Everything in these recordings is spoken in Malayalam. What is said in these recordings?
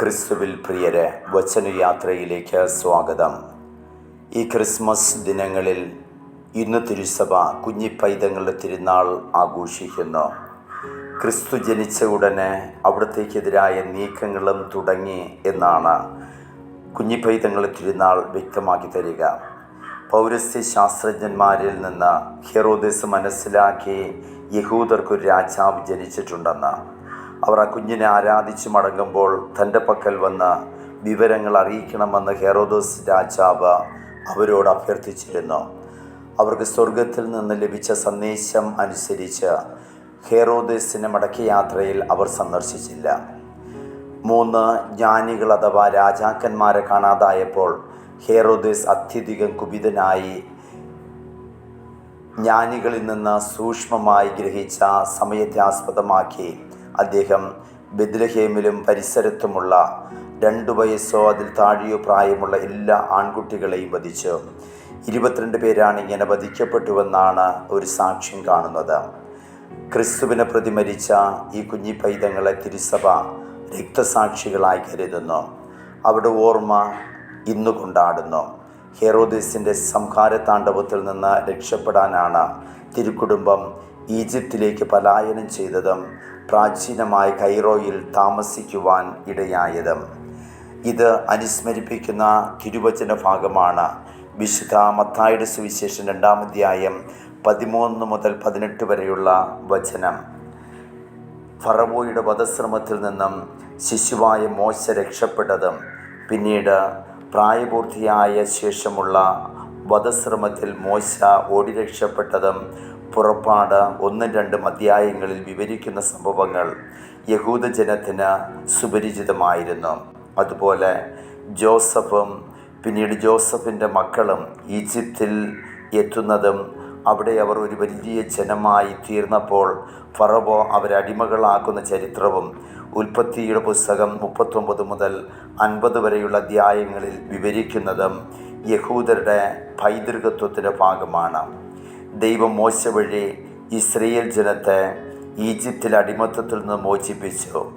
ക്രിസ്തുവിൽ പ്രിയരെ വചനയാത്രയിലേക്ക് സ്വാഗതം. ഈ ക്രിസ്മസ് ദിനങ്ങളിൽ ഇന്ന് തിരുസഭ കുഞ്ഞിപ്പൈതങ്ങളുടെ തിരുനാൾ ആഘോഷിക്കുന്നു. ക്രിസ്തു ജനിച്ച ഉടനെ അവിടത്തേക്കെതിരായ നീക്കങ്ങളും തുടങ്ങി എന്നാണ് കുഞ്ഞിപ്പൈതങ്ങളുടെ തിരുനാൾ വ്യക്തമാക്കി തരിക. പൗരസ്ത്യ ശാസ്ത്രജ്ഞന്മാരിൽ നിന്ന് ഹെറോദസ് മനസ്സിലാക്കി യഹൂദർക്കൊരു രാജാവ് ജനിച്ചിട്ടുണ്ടെന്ന് അവർ ആ കുഞ്ഞിനെ ആരാധിച്ച് മടങ്ങുമ്പോൾ തന്റെ പക്കൽ വന്ന് വിവരങ്ങൾ അറിയിക്കണമെന്ന് ഹെറോദോസ് രാജാവ് അവരോട് അഭ്യർത്ഥിച്ചിരുന്നു. അവർക്ക് സ്വർഗത്തിൽ നിന്ന് ലഭിച്ച സന്ദേശം അനുസരിച്ച് ഹെറോദേസിന്റെ മടക്കയാത്രയിൽ അവർ സന്ദർശിച്ചില്ല. മൂന്ന് ജ്ഞാനികൾ അഥവാ രാജാക്കന്മാരെ കാണാതായപ്പോൾ ഹെറോദേസ് അത്യധികം കുപിതനായി ജ്ഞാനികളിൽ നിന്ന് സൂക്ഷ്മമായി ഗ്രഹിച്ച സമയത്തെ ആസ്പദമാക്കി അദ്ദേഹം ബെദ്ലഹേമിലും പരിസരത്തുമുള്ള രണ്ടു വയസ്സോ അതിൽ താഴെയോ പ്രായമുള്ള എല്ലാ ആൺകുട്ടികളെയും വധിച്ചു. ഇരുപത്തിരണ്ട് പേരാണ് ഇങ്ങനെ വധിക്കപ്പെട്ടുവെന്നാണ് ഒരു സാക്ഷ്യം കാണുന്നത്. ക്രിസ്തുവിനെ പ്രതിമരിച്ച ഈ കുഞ്ഞി പൈതങ്ങളെ തിരുസഭ രക്തസാക്ഷികളായി കരുതുന്നു. അവിടെ ഓർമ്മ ഇന്നു കൊണ്ടാടുന്നു. ഹെറോദീസിന്റെ സംഹാര താണ്ഡവത്തിൽ നിന്ന് രക്ഷപ്പെടാനാണ് തിരുക്കുടുംബം ഈജിപ്തിലേക്ക് പലായനം ചെയ്തതും പ്രാചീനമായ കൈറോയിൽ താമസിക്കുവാൻ ഇടയായത്. ഇത് അനുസ്മരിപ്പിക്കുന്ന തിരുവചന ഭാഗമാണ്. വിശുദ്ധ മത്തായുടെ സുവിശേഷം രണ്ടാമധ്യായം പതിമൂന്ന് മുതൽ പതിനെട്ട് വരെയുള്ള വചനം. ഫറവോയുടെ വധശ്രമത്തിൽ നിന്നും ശിശുവായ മോശ രക്ഷപ്പെട്ടതും പിന്നീട് പ്രായപൂർത്തിയായ ശേഷമുള്ള വധശ്രമത്തിൽ മോശ ഓടി രക്ഷപ്പെട്ടതും പുറപ്പാട് ഒന്നും രണ്ടും അധ്യായങ്ങളിൽ വിവരിക്കുന്ന സംഭവങ്ങൾ യഹൂദജനത്തിന് സുപരിചിതമായിരുന്നു. അതുപോലെ ജോസഫും പിന്നീട് ജോസഫിന്റെ മക്കളും ഈജിപ്തിൽ എത്തുന്നതും അവിടെ അവർ ഒരു വലിയ ജനമായി തീർന്നപ്പോൾ ഫറവോ അവരടിമകളാക്കുന്ന ചരിത്രവും ഉൽപ്പത്തിയുടെ പുസ്തകം മുപ്പത്തൊമ്പത് മുതൽ അൻപത് വരെയുള്ള അധ്യായങ്ങളിൽ വിവരിക്കുന്നതും യഹൂദരുടെ പൈതൃകത്വത്തിന്റെ ഭാഗമാണ്. ദൈവം മോശ വഴി ഇസ്രയേൽ ജനത്തെ ഈജിപ്തിലെ അടിമത്തത്തിൽ നിന്ന് മോചിപ്പിച്ചു.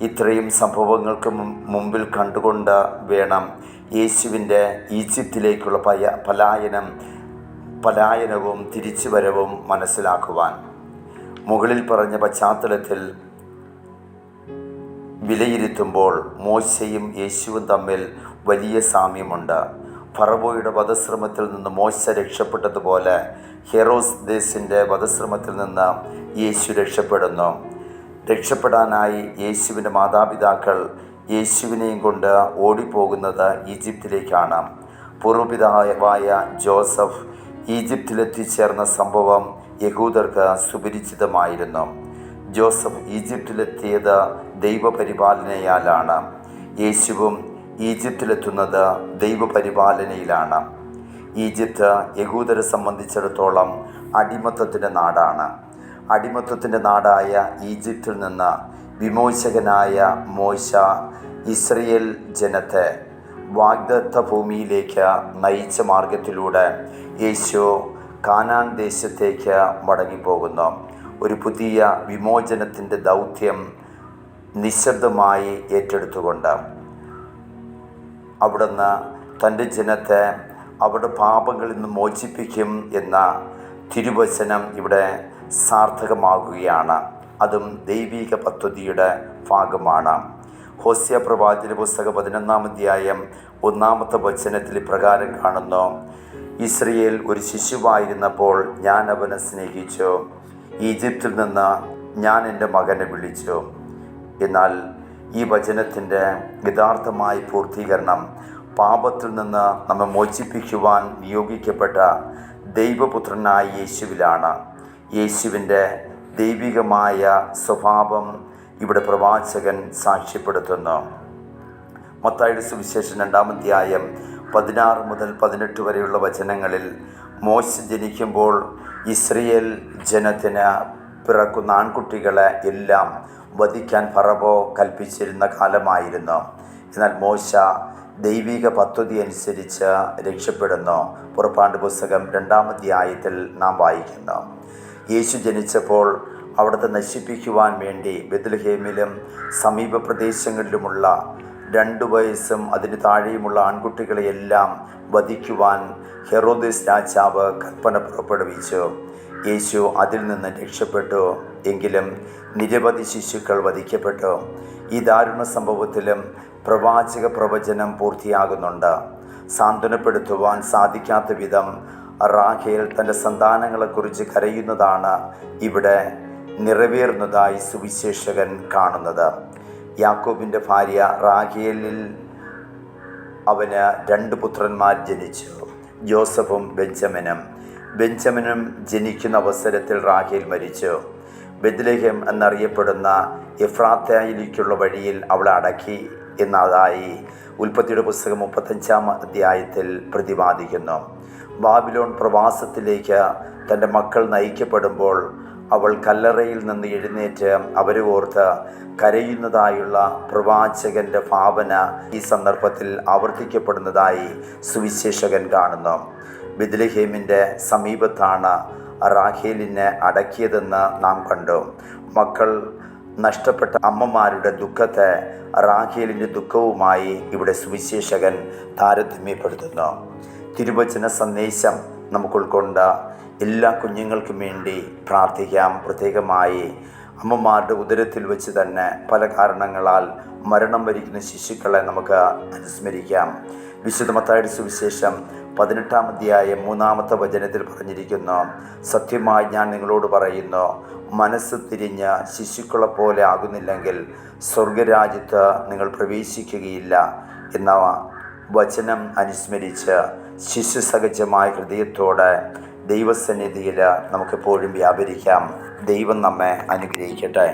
ഇത്രയും സംഭവങ്ങൾക്ക് മുമ്പിൽ കണ്ടുകൊണ്ട് വേണം യേശുവിന്റെ ഈജിപ്തിലേക്കുള്ള പയ പലായനം പലായനവും തിരിച്ചുവരവും മനസ്സിലാക്കുവാൻ. മുകളിൽ പറഞ്ഞ പശ്ചാത്തലത്തിൽ വിലയിരുത്തുമ്പോൾ മോശയും യേശുവും തമ്മിൽ വലിയ സാമ്യമുണ്ട്. ഫറവോയുടെ വധശ്രമത്തിൽ നിന്ന് മോശ രക്ഷപ്പെട്ടതുപോലെ ഹെറോസ് ദേശിന്റെ വധശ്രമത്തിൽ നിന്ന് യേശു രക്ഷപ്പെടുന്നു. രക്ഷപ്പെടാനായി യേശുവിന്റെ മാതാപിതാക്കൾ യേശുവിനെയും കൊണ്ട് ഓടിപ്പോകുന്നത് ഈജിപ്തിലേക്കാണ്. പൂർവപിതാവായ ജോസഫ് ഈജിപ്തിലെത്തിച്ചേർന്ന സംഭവം യഹൂദർക്ക് സുപരിചിതമായിരുന്നു. ജോസഫ് ഈജിപ്തിലെത്തിയത് ദൈവപരിപാലനയാലാണ്. യേശുവും ഈജിപ്തിലെത്തുന്നത് ദൈവപരിപാലനയിലാണ്. ഈജിപ്ത് യഹൂദരെ സംബന്ധിച്ചിടത്തോളം അടിമത്തത്തിന്റെ നാടാണ്. അടിമത്തത്തിന്റെ നാടായ ഈജിപ്തിൽ നിന്ന് വിമോചകനായ മോശ ഇസ്രയേൽ ജനത്തെ വാഗ്ദത്ത ഭൂമിയിലേക്ക് നയിച്ച മാർഗത്തിലൂടെ യേശു കാനാൻ ദേശത്തേക്ക് മടങ്ങിപ്പോകുന്നു. ഒരു പുതിയ വിമോചനത്തിന്റെ ദൗത്യം നിശബ്ദമായി ഏറ്റെടുത്തുകൊണ്ട് അവിടുന്ന് തന്റെ ജനത്തെ അവരുടെ പാപങ്ങളിൽ നിന്ന് മോചിപ്പിക്കും എന്ന തിരുവചനം ഇവിടെ സാർത്ഥകമാകുകയാണ്. അതും ദൈവിക പദ്ധതിയുടെ ഭാഗമാണ്. ഹോസ്യ പ്രവാചന പുസ്തകം പതിനൊന്നാം അധ്യായം ഒന്നാമത്തെ വചനത്തിൽ ഇപ്രകാരം കാണുന്നു. ഇസ്രയേൽ ഒരു ശിശുവായിരുന്നപ്പോൾ ഞാൻ അവനെ സ്നേഹിച്ചു. ഈജിപ്തിൽ നിന്ന് ഞാൻ എന്റെ മകനെ വിളിച്ചു. എന്നാൽ ഈ വചനത്തിന്റെ യഥാർത്ഥമായ പൂർത്തീകരണം പാപത്തിൽ നിന്ന് നമ്മെ മോചിപ്പിക്കുവാൻ നിയോഗിക്കപ്പെട്ട ദൈവപുത്രനായ യേശുവിലാണ്. യേശുവിന്റെ ദൈവികമായ സ്വഭാവം ഇവിടെ പ്രവാചകൻ സാക്ഷ്യപ്പെടുത്തുന്നു. മത്തായുടെ സുവിശേഷം രണ്ടാമധ്യായം പതിനാറ് മുതൽ പതിനെട്ട് വരെയുള്ള വചനങ്ങളിൽ മോശ ജനിക്കുമ്പോൾ ഇസ്രയേൽ ജനത്തിന് പിറക്കുന്ന ആൺകുട്ടികളെ എല്ലാം വധിക്കാൻ ഫറവോ കൽപ്പിച്ചിരുന്ന കാലമായിരുന്നു. എന്നാൽ മോശ ദൈവിക പദ്ധതി അനുസരിച്ച് രക്ഷപ്പെടുന്നു. പുറപ്പാണ്ട് പുസ്തകം രണ്ടാമധ്യായത്തിൽ നാം വായിക്കുന്നു. യേശു ജനിച്ചപ്പോൾ അവിടുത്തെ നശിപ്പിക്കുവാൻ വേണ്ടി ബെത്ലഹേമിലും സമീപ പ്രദേശങ്ങളിലുമുള്ള രണ്ടു വയസ്സും അതിന് താഴെയുമുള്ള ആൺകുട്ടികളെയെല്ലാം വധിക്കുവാൻ ഹെറോദിസ് രാജാവ് കൽപ്പന പുറപ്പെടുവിച്ചു. യേശു അതിൽ നിന്ന് രക്ഷപ്പെട്ടു എങ്കിലും നിരവധി ശിശുക്കൾ വധിക്കപ്പെട്ടു. ഈ ദാരുണ സംഭവത്തിലും പ്രവാചക പ്രവചനം പൂർത്തിയാകുന്നുണ്ട്. സാന്ത്വനപ്പെടുത്തുവാൻ സാധിക്കാത്ത വിധം റാഖേൽ തന്റെ സന്താനങ്ങളെക്കുറിച്ച് കരയുന്നതാണ് ഇവിടെ നിറവേറുന്നതായി സുവിശേഷകൻ കാണുന്നത്. യാക്കോബിന്റെ ഭാര്യ റാഖേലിൽ അവന് രണ്ട് പുത്രന്മാർ ജനിച്ചു. ജോസഫും ബെഞ്ചമിനും. ബെഞ്ചമിനും ജനിക്കുന്ന അവസരത്തിൽ റാഖേൽ മരിച്ചു. ബെദ്ലഹം എന്നറിയപ്പെടുന്ന എഫ്രാത്തയിലേക്കുള്ള വഴിയിൽ അവളെ അടക്കി എന്നതായി ഉൽപ്പത്തിയുടെ പുസ്തകം മുപ്പത്തഞ്ചാം അധ്യായത്തിൽ പ്രതിപാദിക്കുന്നു. ബാബിലോൺ പ്രവാസത്തിലേക്ക് തന്റെ മക്കൾ നയിക്കപ്പെടുമ്പോൾ അവൾ കല്ലറയിൽ നിന്ന് എഴുന്നേറ്റ് അവരെ ഓർത്ത് കരയുന്നതായുള്ള പ്രവാചകന്റെ ഭാവന ഈ സന്ദർഭത്തിൽ ആവർത്തിക്കപ്പെടുന്നതായി സുവിശേഷകൻ കാണുന്നു. ബിദ്ലഹേമിന്റെ സമീപത്താണ് റാഖേലിനെ അടക്കിയതെന്ന് നാം കണ്ടു. മക്കൾ നഷ്ടപ്പെട്ട അമ്മമാരുടെ ദുഃഖത്തെ റാഖേലിന്റെ ദുഃഖവുമായി ഇവിടെ സുവിശേഷകൻ താരതമ്യപ്പെടുത്തുന്നു. തിരുവചന സന്ദേശം നമുക്ക് ഉൾക്കൊണ്ട് എല്ലാ കുഞ്ഞുങ്ങൾക്കും വേണ്ടി പ്രാർത്ഥിക്കാം. പ്രത്യേകമായി അമ്മമാരുടെ ഉദരത്തിൽ വെച്ച് തന്നെ പല കാരണങ്ങളാൽ മരണം വരിക്കുന്ന ശിശുക്കളെ നമുക്ക് അനുസ്മരിക്കാം. വിശുദ്ധ മത്തായുടെ സുവിശേഷം പതിനെട്ടാം അധ്യായം മൂന്നാമത്തെ വചനത്തിൽ പറഞ്ഞിരിക്കുന്നു. സത്യമായി ഞാൻ നിങ്ങളോട് പറയുന്നു മനസ്സ് തിരിഞ്ഞ് ശിശുക്കളെ പോലെ ആകുന്നില്ലെങ്കിൽ സ്വർഗരാജ്യത്ത് നിങ്ങൾ പ്രവേശിക്കുകയില്ല എന്ന വചനം അനുസ്മരിച്ച് ശിശുസഹജമായ ഹൃദയത്തോടെ ദൈവസന്നിധിയിൽ നമുക്കെപ്പോഴും വ്യാപരിക്കാം. ദൈവം നമ്മെ അനുഗ്രഹിക്കട്ടെ.